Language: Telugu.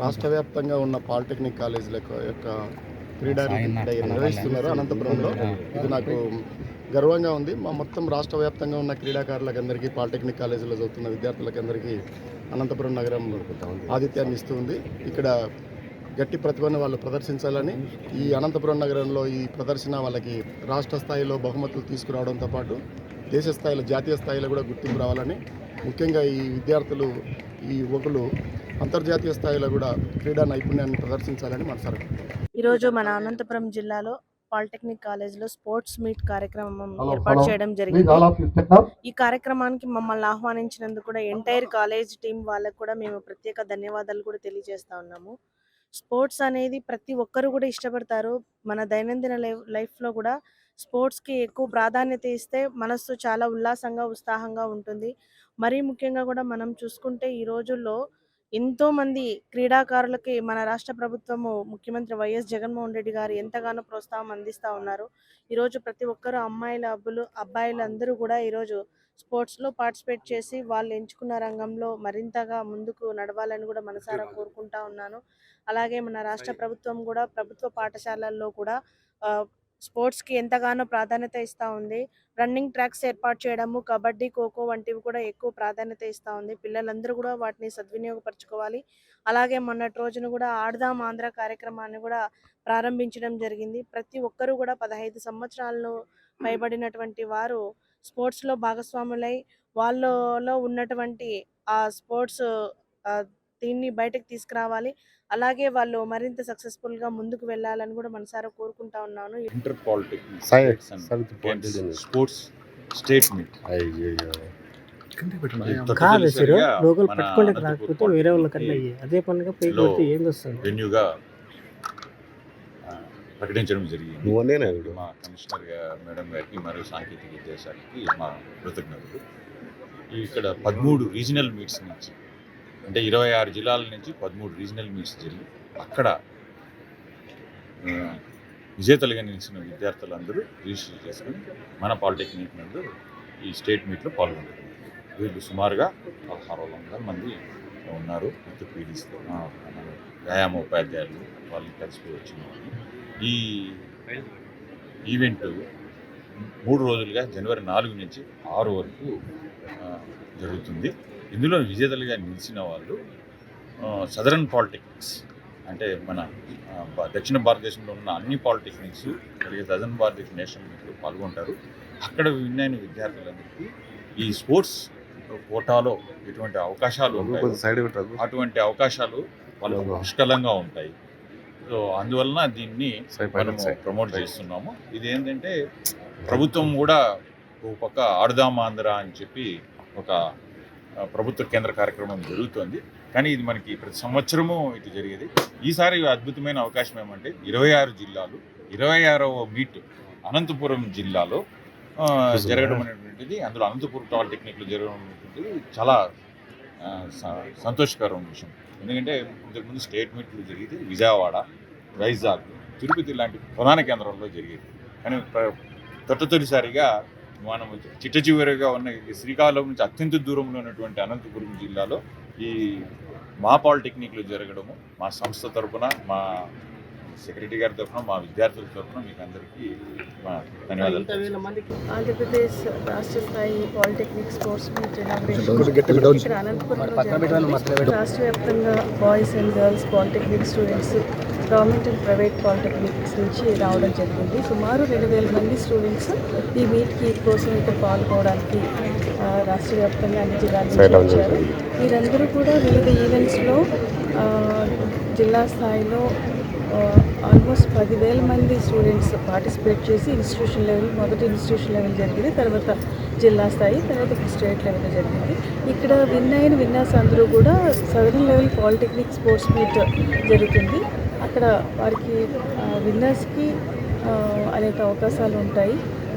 రాష్ట్ర వ్యాప్తంగా ఉన్న పాలిటెక్నిక్ కాలేజీల యొక్క- క్రీడా నిర్వహిస్తున్నారు అనంతపురంలో. ఇది నాకు గర్వంగా ఉంది. మా మొత్తం రాష్ట్ర వ్యాప్తంగా ఉన్న క్రీడాకారులకు అందరికీ పాలిటెక్నిక్ కాలేజీలో చదువుతున్న విద్యార్థులకు అందరికీ అనంతపురం నగరం ఆతిథ్యాన్ని ఇస్తుంది ఇక్కడ గట్టి ప్రతిభను వాళ్ళు ప్రదర్శించాలని ఈ అనంతపురం నగరంలో ఈ ప్రదర్శన వాళ్ళకి రాష్ట్ర స్థాయిలో బహుమతులు తీసుకురావడంతో పాటు దేశ స్థాయిలో జాతీయ స్థాయిలో కూడా గుర్తింపు రావాలని ముఖ్యంగా ఈ విద్యార్థులు ఈ యువకులు అంతర్జాతీయ స్థాయిలో కూడా క్రీడా నైపుణ్యాన్ని ప్రదర్శించాలని మనసారా ఈరోజు మన అనంతపురం జిల్లాలో పాలిటెక్నిక్ కాలేజ్లో స్పోర్ట్స్ మీట్ కార్యక్రమం ఏర్పాటు చేయడం జరిగింది. ఈ కార్యక్రమానికి మమ్మల్ని ఆహ్వానించినందుకు కూడా ఎంటైర్ కాలేజ్ టీం వాళ్ళకు కూడా మేము ప్రత్యేక ధన్యవాదాలు కూడా తెలియజేస్తా ఉన్నాము. స్పోర్ట్స్ అనేది ప్రతి ఒక్కరు కూడా ఇష్టపడతారు. మన దైనందిన లైఫ్ లైఫ్లో కూడా స్పోర్ట్స్కి ఎక్కువ ప్రాధాన్యత ఇస్తే మనస్సు చాలా ఉల్లాసంగా ఉత్సాహంగా ఉంటుంది. మరీ ముఖ్యంగా కూడా మనం చూసుకుంటే ఈ రోజుల్లో ఎంతో మంది క్రీడాకారులకి మన రాష్ట్ర ప్రభుత్వము ముఖ్యమంత్రి వైఎస్ జగన్మోహన్ రెడ్డి గారు ఎంతగానో ప్రోత్సాహం అందిస్తూ ఉన్నారు. ఈరోజు ప్రతి ఒక్కరు అమ్మాయిల అబ్బులు అబ్బాయిలు అందరూ కూడా ఈరోజు స్పోర్ట్స్లో పార్టిసిపేట్ చేసి వాళ్ళు ఎంచుకున్న రంగంలో మరింతగా ముందుకు నడవాలని కూడా మనసారా కోరుకుంటా ఉన్నాను. అలాగే మన రాష్ట్ర ప్రభుత్వం కూడా ప్రభుత్వ పాఠశాలల్లో కూడా స్పోర్ట్స్కి ఎంతగానో ప్రాధాన్యత ఇస్తూ ఉంది. రన్నింగ్ ట్రాక్స్ ఏర్పాటు చేయడము కబడ్డీ ఖోఖో వంటివి కూడా ఎక్కువ ప్రాధాన్యత ఇస్తూ ఉంది. పిల్లలందరూ కూడా వాటిని సద్వినియోగపరచుకోవాలి. అలాగే మొన్నటి రోజున కూడా ఆడదాం ఆంధ్ర కార్యక్రమాన్ని కూడా ప్రారంభించడం జరిగింది. ప్రతి ఒక్కరూ కూడా పదహైదు సంవత్సరాల్లో పైబడినటువంటి వారు స్పోర్ట్స్లో భాగస్వాములై వాళ్ళలో ఉన్నటువంటి ఆ స్పోర్ట్స్ దీన్ని బయటకు తీసుకురావాలి. అలాగే వాళ్ళు మరింత సక్సెస్ఫుల్గా ముందుకు వెళ్ళాలని కూడా మనసారా కోరుకుంటా ఉన్నాను. Inter polytechnic. Sports state meet. అయ్యయ్యో. కాదు సిరు. లోకల్ మన పట్టుకుంటే అనంతపూర్ రాకపోతే వేరే వాళ్ళకన్నా అదే పనిగా పైకి లో కొడితే ఏం వస్తుంది వెన్యూగా ఆ, ప్రకటించడం జరిగింది. నువ్వనేనా వీడు? మా కమిషనర్ గా- మేడం గారికి మరియు సాంకేతిక విద్యాశాఖకి మా కృతజ్ఞతలు. ఈ ఇక్కడ పదమూడు రీజనల్ మీట్స్ నుంచి అంటే ఇరవై ఆరు జిల్లాల నుంచి పదమూడు రీజనల్ మీట్స్ జరిగి అక్కడ విజేతలుగా నిలిచిన విద్యార్థులందరూ రిజిస్టర్ చేసుకుని మన పాలిటెక్నిక్ నందు ఈ స్టేట్ మీట్లో పాల్గొంటారు వీళ్ళు సుమారుగా పదహారు వందల మంది ఉన్నారు. విత్ పీడీస్ వ్యాయామ ఉపాధ్యాయులు వాళ్ళు కలిసి వచ్చిన వాళ్ళు. ఈ ఈవెంట్ మూడు రోజులుగా జనవరి నాలుగు నుంచి ఆరు వరకు జరుగుతుంది. ఇందులో విజేతలుగా నిలిచిన వాళ్ళు సదరన్ పాలిటెక్నిక్స్ అంటే మన దక్షిణ భారతదేశంలో ఉన్న అన్ని పాలిటెక్నిక్స్ అలాగే సదరన్ భారతదేశ నేషనల్ పాల్గొంటారు. అక్కడ విన్ అయిన విద్యార్థులందరికీ ఈ స్పోర్ట్స్ కోటాలో ఎటువంటి అవకాశాలు అటువంటి అవకాశాలు వాళ్ళకు. పుష్కలంగా ఉంటాయి. సో అందువలన దీన్ని మనము. ప్రమోట్ చేస్తున్నాము. ఇది ఏంటంటే ప్రభుత్వం కూడా ఒక పక్క ఆడుదాం ఆంధ్ర అని చెప్పి ఒక ప్రభుత్వ కేంద్ర కార్యక్రమం జరుగుతోంది. కానీ ఇది మనకి ప్రతి సంవత్సరము ఇటు జరిగేది. ఈసారి అద్భుతమైన అవకాశం ఏమంటే ఇరవై ఆరు జిల్లాలు ఇరవై ఆరవ మీట్ అనంతపురం జిల్లాలో జరగడం అనేటువంటిది అందులో అనంతపురం పాలిటెక్నిక్లో జరగడం అనేటువంటిది చాలా సంతోషకరం స- సంతోషకరమైన విషయం. ఎందుకంటే ఇంతకుముందు స్టేట్ మీట్లు జరిగితే విజయవాడ వైజాగ్ తిరుపతి లాంటి ప్రధాన కేంద్రంలో జరిగేది. కానీ ప్ర- తొట్టతొలిసారిగా మనం చిట్ట చివరిగా ఉన్న శ్రీకాకుళం నుంచి అత్యంత దూరంలో ఉన్నటువంటి అనంతపురం జిల్లాలో ఈ మా పాలిటెక్నిక్లో జరగడము మా సంస్థ తరపున మా సెక్రటరీ గారి తరపున మా విద్యార్థుల తరపున మీకు అందరికీ మా ధన్యవాదాలు ఆంధ్రప్రదేశ్ రాష్ట్ర స్థాయి పాలిటెక్నిక్ స్పోర్ట్స్ మీట్ జరిగింది. రాష్ట్ర వ్యాప్తంగా boys and girls polytechnic students government and private polytechnics నుంచి రావడం జరిగింది. సుమారు రెండు వేల మంది స్టూడెంట్స్ ఈ మీట్కి కోసం ఇక్కడ పాల్గొనడానికి రాష్ట్ర వ్యాప్తంగా అన్ని జిల్లాల నుంచి వచ్చారు. వీరందరూ కూడా వివిధ ఈవెంట్స్లో జిల్లా స్థాయిలో ఆల్మోస్ట్ పదివేల మంది స్టూడెంట్స్ పార్టిసిపేట్ చేసి ఇన్స్టిట్యూషన్ లెవెల్ మొదటి ఇన్స్టిట్యూషన్ లెవెల్ జరిగింది తర్వాత జిల్లా స్థాయి తర్వాత ఇప్పుడు స్టేట్ లెవెల్ జరిగింది. ఇక్కడ విన్ అయిన విన్నర్స్ అందరూ కూడా southern level polytechnic sports meet జరుగుతుంది. అక్కడ వారికి విన్నర్స్కి అనేక అవకాశాలు ఉంటాయి